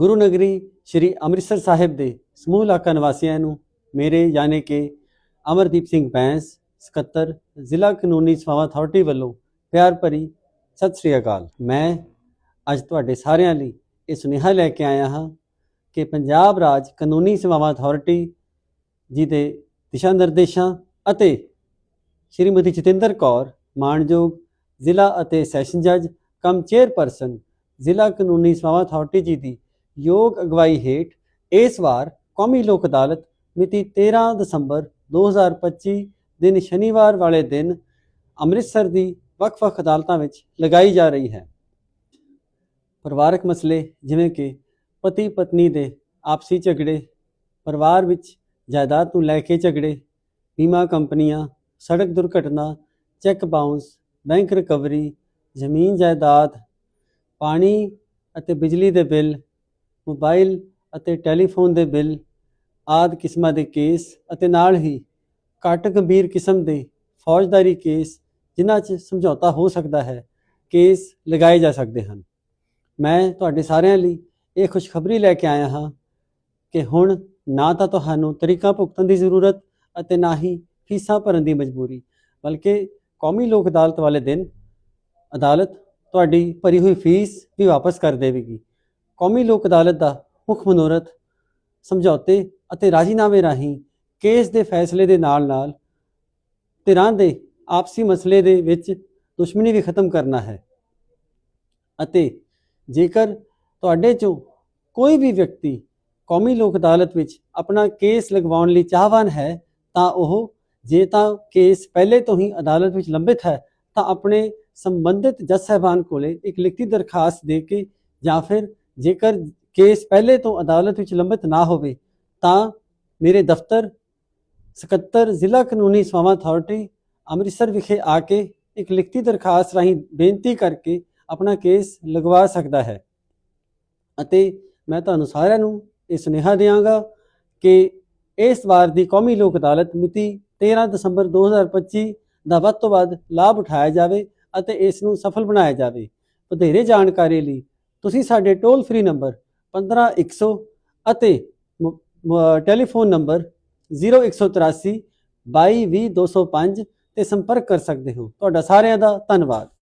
ਗੁਰੂ ਨਗਰੀ ਸ੍ਰੀ ਅੰਮ੍ਰਿਤਸਰ ਸਾਹਿਬ ਦੇ ਸਮੂਹ ਇਲਾਕਾ ਨਿਵਾਸੀਆਂ ਨੂੰ ਮੇਰੇ ਯਾਨੀ ਕਿ ਅਮਰਦੀਪ ਸਿੰਘ ਬੈਂਸ, ਸਕੱਤਰ, ਜ਼ਿਲ੍ਹਾ ਕਾਨੂੰਨੀ ਸੇਵਾਵਾਂ ਅਥਾਰਟੀ ਵੱਲੋਂ ਪਿਆਰ ਭਰੀ ਸਤਿ ਸ੍ਰੀ ਅਕਾਲ। ਮੈਂ ਅੱਜ ਤੁਹਾਡੇ ਸਾਰਿਆਂ ਲਈ ਇਹ ਸੁਨੇਹਾ ਲੈ ਕੇ ਆਇਆ ਹਾਂ ਕਿ ਪੰਜਾਬ ਰਾਜ ਕਾਨੂੰਨੀ ਸੇਵਾਵਾਂ ਅਥਾਰਟੀ ਜੀ ਦੇ ਦਿਸ਼ਾ ਨਿਰਦੇਸ਼ਾਂ ਅਤੇ ਸ਼੍ਰੀਮਤੀ ਜਤਿੰਦਰ ਕੌਰ, ਮਾਨਯੋਗ ਜ਼ਿਲ੍ਹਾ ਅਤੇ ਸੈਸ਼ਨ ਜੱਜ, ਕਮ ਚੇਅਰਪਰਸਨ, ਜ਼ਿਲ੍ਹਾ ਕਾਨੂੰਨੀ ਸੇਵਾਵਾਂ ਅਥਾਰਟੀ ਜੀ ਦੀ ਯੋਗ ਅਗਵਾਈ ਹੇਠ ਇਸ ਵਾਰ ਕੌਮੀ ਲੋਕ ਅਦਾਲਤ ਮਿਤੀ 13 ਦਸੰਬਰ 2025 ਦਿਨ ਸ਼ਨੀਵਾਰ ਵਾਲੇ ਦਿਨ ਅੰਮ੍ਰਿਤਸਰ ਦੀ ਵੱਖ-ਵੱਖ ਅਦਾਲਤਾਂ ਵਿੱਚ ਲਗਾਈ ਜਾ ਰਹੀ ਹੈ। ਪਰਿਵਾਰਕ ਮਸਲੇ ਜਿਵੇਂ ਕਿ ਪਤੀ ਪਤਨੀ ਦੇ ਆਪਸੀ ਝਗੜੇ, ਪਰਿਵਾਰ ਵਿੱਚ ਜਾਇਦਾਦ ਨੂੰ ਲੈ ਕੇ ਝਗੜੇ, ਬੀਮਾ ਕੰਪਨੀਆਂ, ਸੜਕ ਦੁਰਘਟਨਾ, ਚੈੱਕ ਬਾਉਂਸ, ਬੈਂਕ ਰਿਕਵਰੀ, ਜ਼ਮੀਨ ਜਾਇਦਾਦ, ਪਾਣੀ ਅਤੇ ਬਿਜਲੀ ਦੇ ਬਿੱਲ ਮੋਬਾਈਲ ਅਤੇ ਟੈਲੀਫੋਨ ਦੇ ਬਿੱਲ ਆਦਿ ਕਿਸਮਾਂ ਦੇ ਕੇਸ ਅਤੇ ਨਾਲ ਹੀ ਘੱਟ ਗੰਭੀਰ ਕਿਸਮ ਦੇ ਫੌਜਦਾਰੀ ਕੇਸ, ਜਿਨ੍ਹਾਂ 'ਚ ਸਮਝੌਤਾ ਹੋ ਸਕਦਾ ਹੈ, ਕੇਸ ਲਗਾਏ ਜਾ ਸਕਦੇ ਹਨ। ਮੈਂ ਤੁਹਾਡੇ ਸਾਰਿਆਂ ਲਈ ਇਹ ਖੁਸ਼ਖਬਰੀ ਲੈ ਕੇ ਆਇਆ ਹਾਂ ਕਿ ਹੁਣ ਨਾ ਤਾਂ ਤੁਹਾਨੂੰ ਤਰੀਕਾ ਭੁਗਤਣ ਦੀ ਜ਼ਰੂਰਤ ਅਤੇ ਨਾ ਹੀ ਫੀਸਾਂ ਭਰਨ ਦੀ ਮਜਬੂਰੀ, ਬਲਕਿ ਕੌਮੀ ਲੋਕ ਅਦਾਲਤ ਵਾਲੇ ਦਿਨ ਅਦਾਲਤ ਤੁਹਾਡੀ ਭਰੀ ਹੋਈ ਫੀਸ ਵੀ ਵਾਪਸ ਕਰ ਦੇਵੇਗੀ। ਕੌਮੀ ਲੋਕ ਅਦਾਲਤ ਦਾ ਮੁੱਖ ਮਨੋਰਥ ਸਮਝੌਤੇ ਅਤੇ ਰਾਜੀਨਾਮੇ ਰਾਹੀਂ ਕੇਸ ਦੇ ਫੈਸਲੇ ਦੇ ਨਾਲ-ਨਾਲ ਧਿਰਾਂ ਦੇ ਆਪਸੀ ਮਸਲੇ ਦੇ ਵਿੱਚ ਦੁਸ਼ਮਣੀ ਵੀ ਖਤਮ ਕਰਨਾ ਹੈ। ਅਤੇ ਜੇਕਰ ਤੁਹਾਡੇ ਚੋਂ ਕੋਈ ਵੀ ਵਿਅਕਤੀ ਕੌਮੀ ਲੋਕ ਅਦਾਲਤ ਵਿੱਚ ਆਪਣਾ ਕੇਸ ਲਗਵਾਉਣ ਲਈ ਚਾਹਵਾਨ ਹੈ, ਤਾਂ ਉਹ ਜੇ ਤਾਂ ਕੇਸ ਪਹਿਲੇ ਤੋਂ ਹੀ ਅਦਾਲਤ ਵਿੱਚ ਲੰਬਿਤ ਹੈ, ਤਾਂ ਆਪਣੇ ਸੰਬੰਧਿਤ ਜੱਜ ਸਾਹਿਬਾਨ ਕੋਲੇ ਇੱਕ ਲਿਖਤੀ ਦਰਖਾਸਤ ਦੇ ਕੇ ਜਾਂ ਫਿਰ ਜੇਕਰ ਕੇਸ ਪਹਿਲੇ ਤੋਂ ਅਦਾਲਤ ਵਿੱਚ ਲੰਬਿਤ ਨਾ ਹੋਵੇ, ਤਾਂ ਮੇਰੇ ਦਫ਼ਤਰ, ਸਕੱਤਰ, ਜ਼ਿਲ੍ਹਾ ਕਾਨੂੰਨੀ ਸੇਵਾਵਾਂ ਅਥਾਰਟੀ, ਅੰਮ੍ਰਿਤਸਰ ਵਿਖੇ ਆ ਕੇ ਇੱਕ ਲਿਖਤੀ ਦਰਖਾਸਤ ਰਾਹੀਂ ਬੇਨਤੀ ਕਰਕੇ ਆਪਣਾ ਕੇਸ ਲਗਵਾ ਸਕਦਾ ਹੈ। ਅਤੇ ਮੈਂ ਤੁਹਾਨੂੰ ਸਾਰਿਆਂ ਨੂੰ ਇਹ ਸੁਨੇਹਾ ਦਿਆਂਗਾ ਕਿ ਇਸ ਵਾਰ ਦੀ ਕੌਮੀ ਲੋਕ ਅਦਾਲਤ ਮਿਤੀ 13 ਦਸੰਬਰ 2025 ਦਾ ਵੱਧ ਤੋਂ ਵੱਧ ਲਾਭ ਉਠਾਇਆ ਜਾਵੇ ਅਤੇ ਇਸ ਨੂੰ ਸਫਲ ਬਣਾਇਆ ਜਾਵੇ। ਵਧੇਰੇ ਜਾਣਕਾਰੀ ਲਈ ਤੁਸੀਂ ਸਾਡੇ ਟੋਲ ਫ੍ਰੀ ਨੰਬਰ 15100 ਅਤੇ ਮ- ਮ- ਟੈਲੀਫੋਨ ਨੰਬਰ 0183 220205 ਤੇ ਸੰਪਰਕ ਕਰ ਸਕਦੇ ਹੋ। ਤੁਹਾਡਾ ਸਾਰਿਆਂ ਦਾ ਧੰਨਵਾਦ।